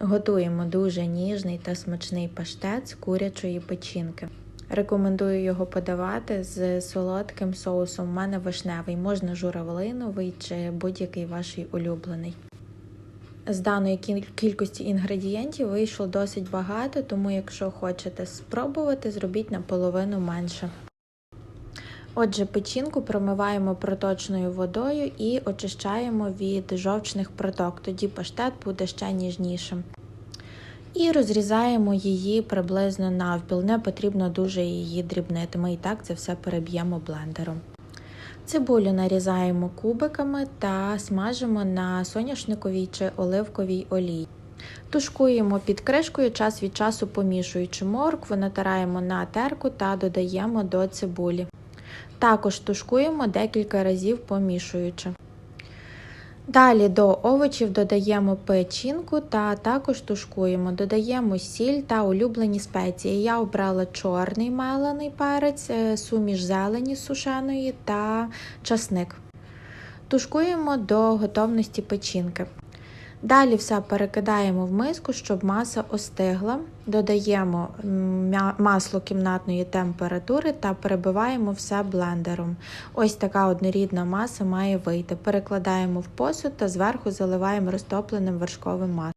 Готуємо дуже ніжний та смачний паштет з курячої печінки. Рекомендую його подавати з солодким соусом. У мене вишневий, можна журавлиновий чи будь-який ваш улюблений. З даної кількості інгредієнтів вийшло досить багато, тому якщо хочете спробувати, зробіть наполовину менше. Отже, печінку промиваємо проточною водою і очищаємо від жовчних проток, тоді паштет буде ще ніжнішим. І розрізаємо її приблизно навпіл. Не потрібно дуже її дрібнити. Ми і так це все переб'ємо блендером. Цибулю нарізаємо кубиками та смажимо на соняшниковій чи оливковій олії. Тушкуємо під кришкою, час від часу помішуючи моркву, натираємо на терку та додаємо до цибулі. Також тушкуємо декілька разів помішуючи. Далі до овочів додаємо печінку та також тушкуємо. Додаємо сіль та улюблені спеції. Я обрала чорний мелений перець, е, суміш зелені сушеної та часник. Тушкуємо до готовності печінки. Далі все перекидаємо в миску, щоб маса остигла. Додаємо масло кімнатної температури та перебиваємо все блендером. Ось така однорідна маса має вийти. Перекладаємо в посуд та зверху заливаємо розтопленим вершковим маслом.